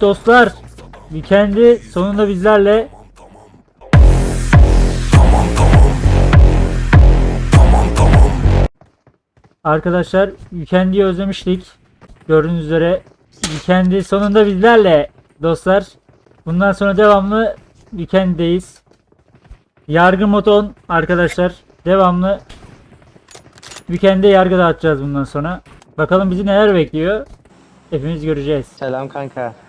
Dostlar. Weekend'i sonunda bizlerle Arkadaşlar Weekend'i özlemiştik. Gördüğünüz üzere Weekend'i sonunda bizlerle dostlar. Bundan sonra devamlı Weekend'deyiz. Yargı moton arkadaşlar. Devamlı Weekend'de yargı dağıtacağız bundan sonra. Bakalım bizi neler bekliyor. Hepimiz göreceğiz. Selam kanka.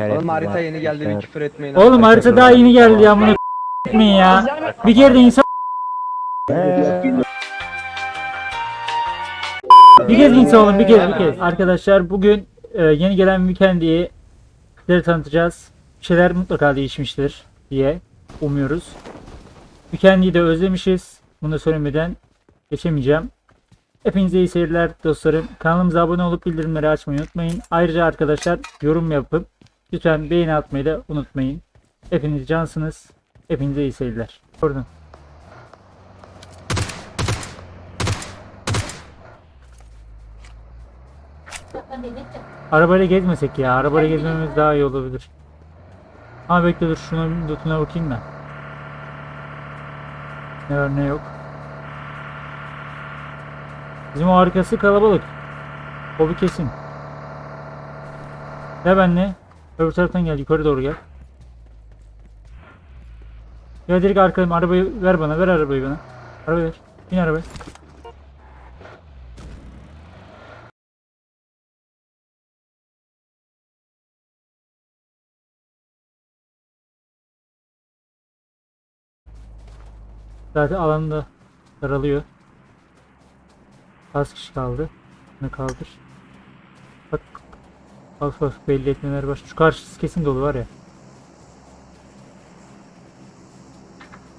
Oğlum harita yeni geldi bir küfür etmeyin. Oğlum harita daha yeni geldi ya bunu etmeyin ya. Bir kere de insan bir kez insan olun bir kez bir kez. Arkadaşlar bugün e, yeni gelen Weekend'i sizlere tanıtacağız. Bir şeyler mutlaka değişmiştir diye umuyoruz. Weekend'i de özlemişiz. Bunu da söylemeden geçemeyeceğim. Hepinize iyi seyirler dostlarım. Kanalımıza abone olup bildirimleri açmayı unutmayın. Ayrıca arkadaşlar yorum yapıp lütfen beğeni atmayı da unutmayın. Hepiniz cansınız. Hepinize iyi seyirler. Pardon. Arabayla gezmesek ya. Arabayla gezmemiz daha iyi olabilir. Ama bekle dur şuna bir lootuna bakayım da. Ne var ne yok. Bizim arkası kalabalık. O bir kesin. Gel benle. Öbür taraftan gel. Yukarı doğru gel. Ya direkt arkadayım. Arabayı ver bana. Ver arabayı bana. Arabayı ver. Bin arabaya. Zaten alanda daralıyor. Az kişi kaldı. Ne kaldır. Hafif hafif belli etmeler baş. Şu karşısı kesin dolu var ya.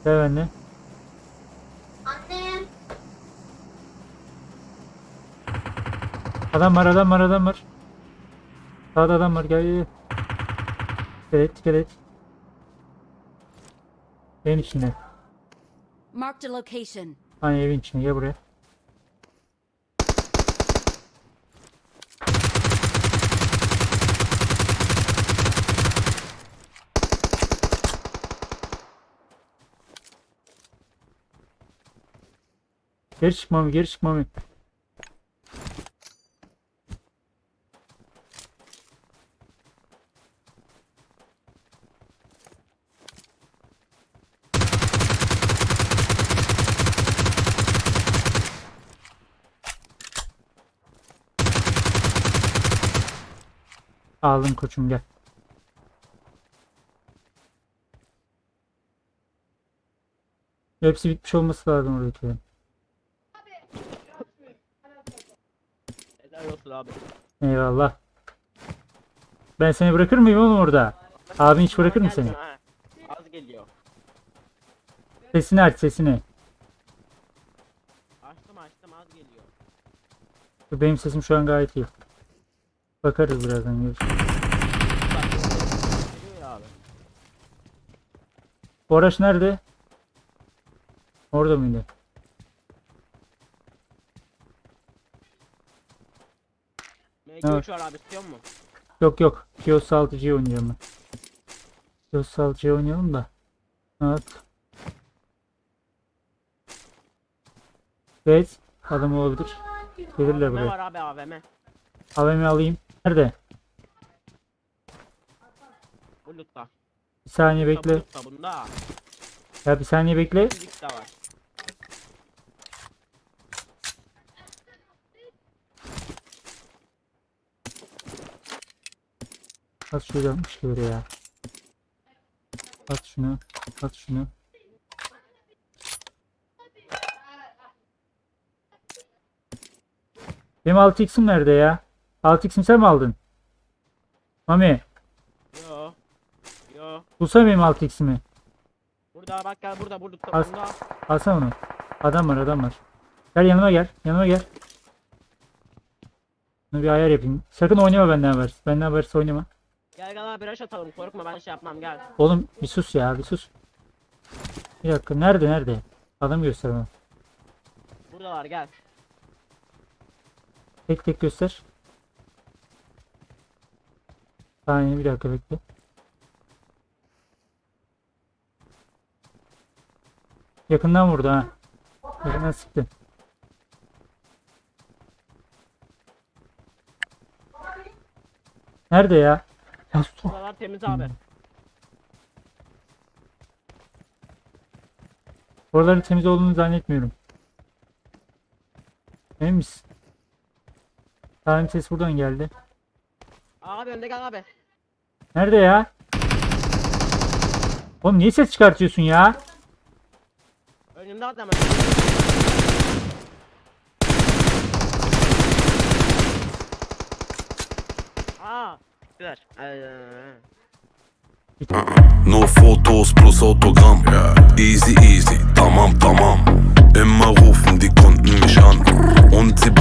Gel benimle. Anne. Adam var adam var adam var. Sağda adam var gel gel. gel. Dikkat et dikkat et. Evin içinde. Marked a location. Hani evin içinde gel buraya. Geri çıkmam geri çıkmam. Aldım koçum gel. Hepsi bitmiş olması lazım oradakilerin. Helal olsun abi. Eyvallah. Ben seni bırakır mıyım oğlum orada? Abin hiç bırakır mı seni? Ha. Az geliyor. Sesini aç sesini. Açtım açtım az geliyor. Benim sesim şu an gayet iyi. Bakarız birazdan görüşürüz. Bak. Geliyor ya abi. Bu araç nerede? Orada mıydı? MG3 var abi istiyor musun? Yok yok. Kiyos 6G oynayacağım ben. Kiyos 6G oynayalım da. Evet. Evet. Adam olabilir. Gelirler Ne buraya. var abi AVM? AVM alayım. Nerede? Bu lootta. Bir saniye bekle. lootta bunda. Ya bir saniye bekle. Fizik de var. At şöyle ya. At şunu. At şunu. Benim 6x'im nerede ya? 6x'imi sen mi aldın? Mami. Yo. Yo. Bulsana benim 6x'imi. Burada bak gel burada burada. Az- Bunda. Alsana onu. Adam var adam var. Gel yanıma gel. Yanıma gel. Bunu bir ayar yapayım. Sakın oynama benden haber. Benden habersiz oynama. Gel abi rush atalım korkma ben şey yapmam gel. Oğlum bir sus ya bir sus. Bir dakika nerede nerede? Adam göster bana. Buradalar gel. Tek tek göster. Saniye bir dakika bekle. Yakından vurdu ha. Yakından sıktı. Nerede ya? Ya su. Buralar temiz abi. Oraların temiz olduğunu zannetmiyorum. Emin misin? Tamam ses buradan geldi. Abi önde gel abi. Nerede ya? Oğlum niye ses çıkartıyorsun ya? Önümde adam. Aa. Ee, No Fotos plus Autogramm. Easy, easy, tamam, tamam. Immer rufen die Kunden mich an und sie bringen.